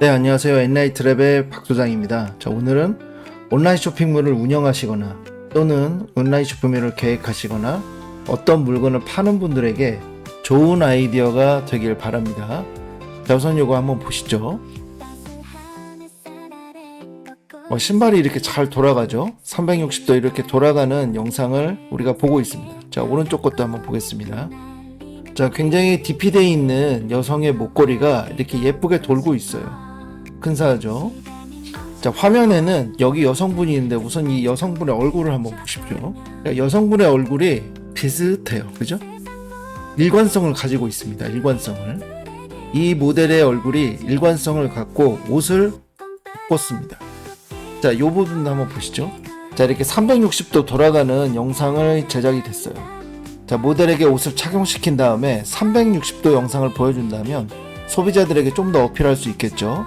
네, 안녕하세요. 엔라이 트랩의 박소장입니다. 자, 오늘은 온라인 쇼핑몰을 운영하시거나 또는 온라인 쇼핑몰을 계획하시거나 어떤 물건을 파는 분들에게 좋은 아이디어가 되길 바랍니다. 자, 우선 이거 한번 보시죠. 어, 신발이 이렇게 잘 돌아가죠? 360도 이렇게 돌아가는 영상을 우리가 보고 있습니다. 자, 오른쪽 것도 한번 보겠습니다. 자, 굉장히 디피되어 있는 여성의 목걸이가 이렇게 예쁘게 돌고 있어요. 근사하죠? 자, 화면에는 여기 여성분이 있는데 우선 이 여성분의 얼굴을 한번 보십시오. 자, 여성분의 얼굴이 비슷해요. 그죠? 일관성을 가지고 있습니다. 일관성을. 이 모델의 얼굴이 일관성을 갖고 옷을 입었습니다. 자, 요 부분도 한번 보시죠. 자, 이렇게 360도 돌아가는 영상을 제작이 됐어요. 자, 모델에게 옷을 착용시킨 다음에 360도 영상을 보여준다면 소비자들에게 좀 더 어필할 수 있겠죠.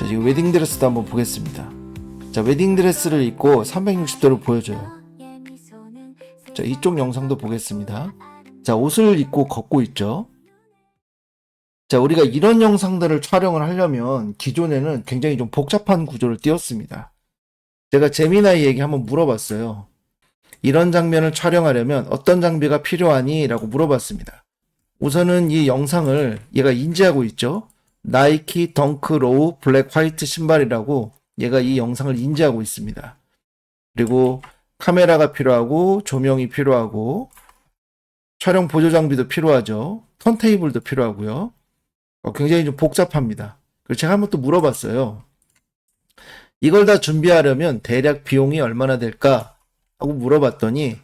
자, 지금 웨딩드레스도 한번 보겠습니다. 자, 웨딩드레스를 입고 360도를 보여줘요. 자, 이쪽 영상도 보겠습니다. 자, 옷을 입고 걷고 있죠. 자, 우리가 이런 영상들을 촬영을 하려면 기존에는 굉장히 좀 복잡한 구조를 띄웠습니다. 제가 제미나이에게 한번 물어봤어요. 이런 장면을 촬영하려면 어떤 장비가 필요하니? 라고 물어봤습니다. 우선은 이 영상을 얘가 인지하고 있죠. 나이키 덩크 로우 블랙 화이트 신발이라고 얘가 이 영상을 인지하고 있습니다. 그리고 카메라가 필요하고 조명이 필요하고 촬영 보조 장비도 필요하죠. 턴테이블도 필요하고요. 어, 굉장히 좀 복잡합니다. 그래서 제가 한번 또 물어봤어요. 이걸 다 준비하려면 대략 비용이 얼마나 될까? 하고 물어봤더니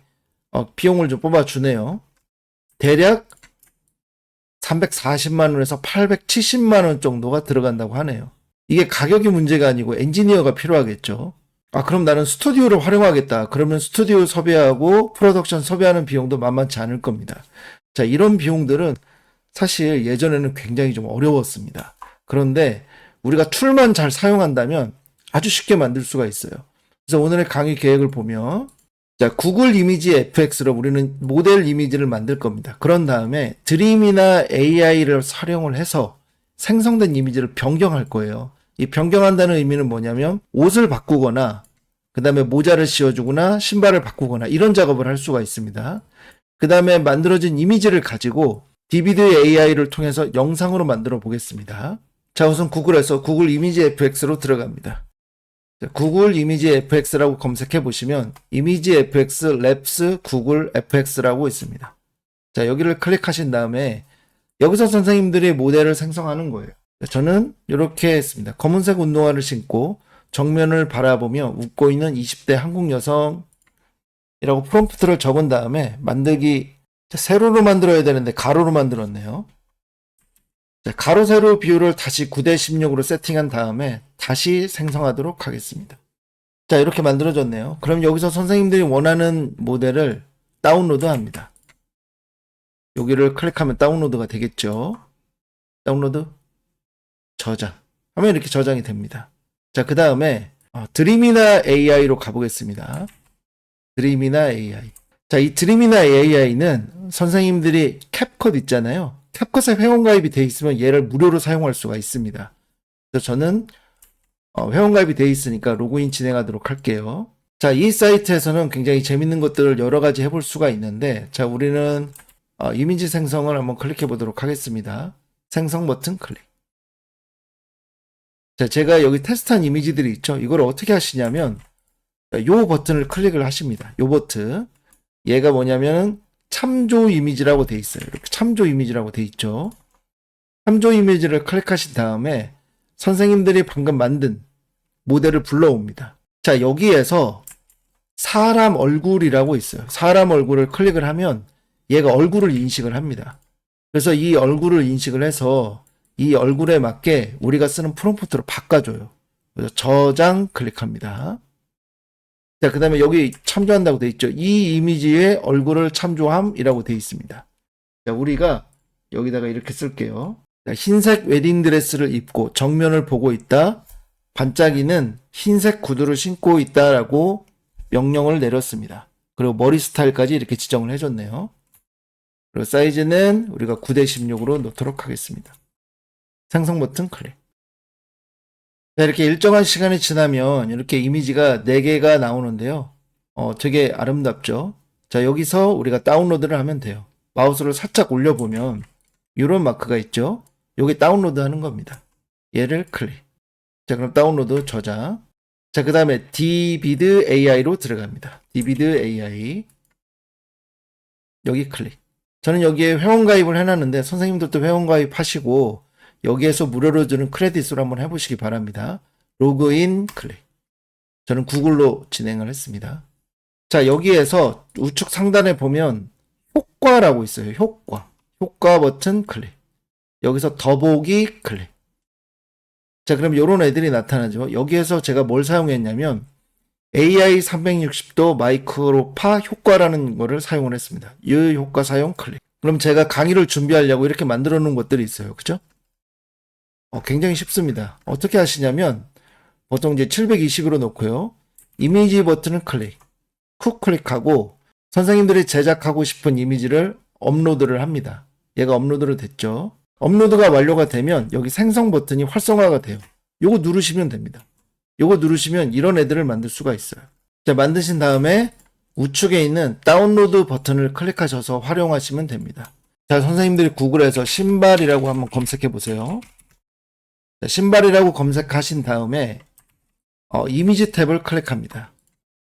어, 비용을 좀 뽑아주네요. 대략 340만 원에서 870만 원 정도가 들어간다고 하네요. 이게 가격이 문제가 아니고 엔지니어가 필요하겠죠. 아, 그럼 나는 스튜디오를 활용하겠다. 그러면 스튜디오 섭외하고 프로덕션 섭외하는 비용도 만만치 않을 겁니다. 자, 이런 비용들은 사실 예전에는 굉장히 좀 어려웠습니다. 그런데 우리가 툴만 잘 사용한다면 아주 쉽게 만들 수가 있어요. 그래서 오늘의 강의 계획을 보면 자, 구글 이미지 FX로 우리는 모델 이미지를 만들 겁니다. 그런 다음에 드림이나 AI를 활용을 해서 생성된 이미지를 변경할 거예요. 이 변경한다는 의미는 뭐냐면 옷을 바꾸거나 그 다음에 모자를 씌워주거나 신발을 바꾸거나 이런 작업을 할 수가 있습니다. 그 다음에 만들어진 이미지를 가지고 DVD AI를 통해서 영상으로 만들어 보겠습니다. 자, 우선 구글에서 구글 이미지 FX로 들어갑니다. 자, 구글 이미지 FX라고 검색해 보시면 이미지 FX 랩스 구글 FX라고 있습니다. 자, 여기를 클릭하신 다음에 여기서 선생님들이 모델을 생성하는 거예요. 자, 저는 이렇게 했습니다. 검은색 운동화를 신고 정면을 바라보며 웃고 있는 20대 한국 여성이라고 프롬프트를 적은 다음에 만들기 자, 세로로 만들어야 되는데 가로로 만들었네요. 자, 가로 세로 비율을 다시 9대 16으로 세팅한 다음에 다시 생성하도록 하겠습니다. 자, 이렇게 만들어졌네요. 그럼 여기서 선생님들이 원하는 모델을 다운로드 합니다. 여기를 클릭하면 다운로드가 되겠죠. 다운로드, 저장. 하면 이렇게 저장이 됩니다. 자, 그 다음에 드림이나 AI로 가보겠습니다. 드림이나 AI. 자, 이 드림이나 AI는 선생님들이 캡컷 있잖아요. 캡컷에 회원가입이 돼 있으면 얘를 무료로 사용할 수가 있습니다. 그래서 저는 어, 회원가입이 돼 있으니까 로그인 진행하도록 할게요. 자, 이 사이트에서는 굉장히 재밌는 것들을 여러 가지 해볼 수가 있는데, 자, 우리는 어, 이미지 생성을 한번 클릭해 보도록 하겠습니다. 생성 버튼 클릭. 자, 제가 여기 테스트한 이미지들이 있죠. 이걸 어떻게 하시냐면, 요 버튼을 클릭을 하십니다. 요 버튼. 얘가 뭐냐면 참조 이미지라고 돼 있어요. 이렇게 참조 이미지라고 돼 있죠. 참조 이미지를 클릭하신 다음에 선생님들이 방금 만든 모델을 불러옵니다. 자, 여기에서 사람 얼굴이라고 있어요. 사람 얼굴을 클릭을 하면 얘가 얼굴을 인식을 합니다. 그래서 이 얼굴을 인식을 해서 이 얼굴에 맞게 우리가 쓰는 프롬프트로 바꿔줘요. 그래서 저장 클릭합니다. 자, 그 다음에 여기 참조한다고 돼 있죠. 이 이미지의 얼굴을 참조함이라고 돼 있습니다. 자, 우리가 여기다가 이렇게 쓸게요. 자, 흰색 웨딩드레스를 입고 정면을 보고 있다. 반짝이는 흰색 구두를 신고 있다라고 명령을 내렸습니다. 그리고 머리 스타일까지 이렇게 지정을 해줬네요. 그리고 사이즈는 우리가 9대 16으로 놓도록 하겠습니다. 생성 버튼 클릭. 자, 이렇게 일정한 시간이 지나면 이렇게 이미지가 4개가 나오는데요. 어, 되게 아름답죠? 자, 여기서 우리가 다운로드를 하면 돼요. 마우스를 살짝 올려보면 이런 마크가 있죠? 요게 다운로드 하는 겁니다. 얘를 클릭. 자, 그럼 다운로드 저장. 자, 그 다음에 dbid AI로 들어갑니다. dbid AI. 여기 클릭. 저는 여기에 회원 가입을 해놨는데 선생님들도 회원 가입 하시고 여기에서 무료로 주는 크레딧으로 한번 해보시기 바랍니다. 로그인 클릭. 저는 구글로 진행을 했습니다. 자, 여기에서 우측 상단에 보면 효과라고 있어요. 효과. 효과 버튼 클릭. 여기서 더보기 클릭. 자, 그럼 이런 애들이 나타나죠. 여기에서 제가 뭘 사용했냐면 AI 360도 마이크로파 효과라는 거를 사용을 했습니다. 이 효과 사용 클릭. 그럼 제가 강의를 준비하려고 이렇게 만들어 놓은 것들이 있어요. 그죠? 어, 굉장히 쉽습니다. 어떻게 하시냐면 보통 이제 720으로 놓고요. 이미지 버튼을 클릭. 쿡 클릭하고 선생님들이 제작하고 싶은 이미지를 업로드를 합니다. 얘가 업로드로 됐죠. 업로드가 완료가 되면 여기 생성 버튼이 활성화가 돼요. 요거 누르시면 됩니다. 요거 누르시면 이런 애들을 만들 수가 있어요. 자, 만드신 다음에 우측에 있는 다운로드 버튼을 클릭하셔서 활용하시면 됩니다. 자, 선생님들이 구글에서 신발이라고 한번 검색해 보세요. 자, 신발이라고 검색하신 다음에 어, 이미지 탭을 클릭합니다.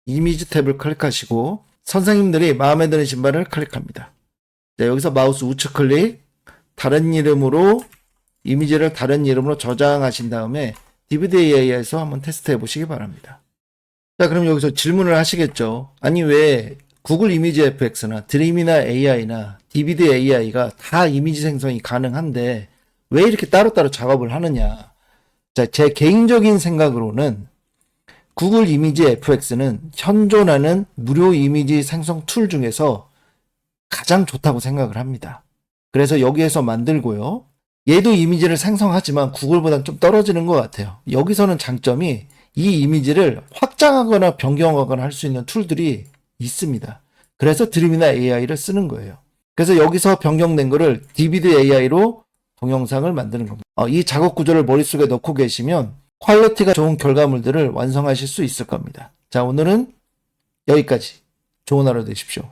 이미지 탭을 클릭하시고 선생님들이 마음에 드는 신발을 클릭합니다. 자, 여기서 마우스 우측 클릭 다른 이름으로 이미지를 다른 이름으로 저장하신 다음에 DVDA에서 한번 테스트 해 보시기 바랍니다. 자, 그럼 여기서 질문을 하시겠죠. 아니, 왜 구글 이미지 FX나 드림이나 AI나 DVD AI가 다 이미지 생성이 가능한데 왜 이렇게 따로따로 작업을 하느냐. 자, 제 개인적인 생각으로는 구글 이미지 FX는 현존하는 무료 이미지 생성 툴 중에서 가장 좋다고 생각을 합니다. 그래서 여기에서 만들고요. 얘도 이미지를 생성하지만 구글보다는 좀 떨어지는 것 같아요. 여기서는 장점이 이 이미지를 확장하거나 변경하거나 할 수 있는 툴들이 있습니다. 그래서 드림이나 AI를 쓰는 거예요. 그래서 여기서 변경된 거를 DVD AI로 동영상을 만드는 겁니다. 어, 이 작업 구조를 머릿속에 넣고 계시면 퀄리티가 좋은 결과물들을 완성하실 수 있을 겁니다. 자, 오늘은 여기까지. 좋은 하루 되십시오.